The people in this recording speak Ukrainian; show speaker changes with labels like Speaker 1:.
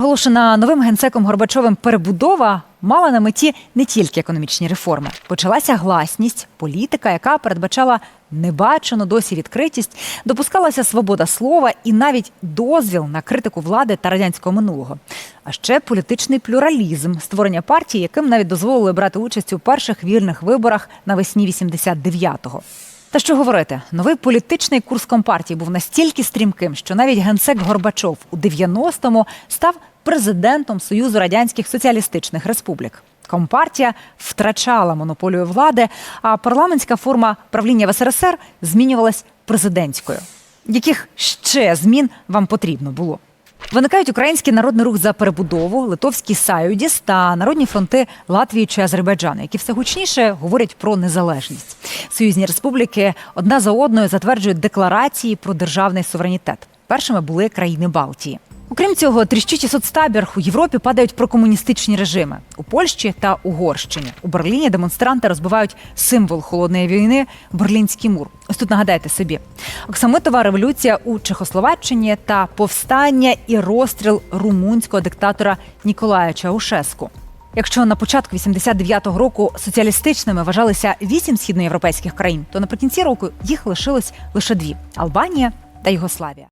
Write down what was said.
Speaker 1: Оголошена новим генсеком Горбачовим перебудова мала на меті не тільки економічні реформи. Почалася гласність, політика, яка передбачала небачену досі відкритість, допускалася свобода слова і навіть дозвіл на критику влади та радянського минулого. А ще політичний плюралізм, створення партії, яким навіть дозволили брати участь у перших вільних виборах навесні 89-го. Та що говорити, новий політичний курс компартії був настільки стрімким, що навіть генсек Горбачов у 90-му став президентом Союзу радянських соціалістичних республік. Компартія втрачала монополію влади, а парламентська форма правління в СРСР змінювалась президентською. Яких ще змін вам потрібно було? Виникають Український народний рух за перебудову, Литовський Саюдіс та народні фронти Латвії чи Азербайджану, які все гучніше говорять про незалежність. Союзні республіки одна за одною затверджують декларації про державний суверенітет. Першими були країни Балтії. Окрім цього, тріщучий соцтабір у Європі падають прокомуністичні режими у Польщі та Угорщині. У Берліні демонстранти розбивають символ холодної війни Берлінський мур. Ось тут нагадайте собі: Оксамитова революція у Чехословаччині та повстання і розстріл румунського диктатора Ніколая Чаушеску. Якщо на початку 89-го року соціалістичними вважалися вісім східноєвропейських країн, то наприкінці року їх лишилось лише дві Албанія та Югославія.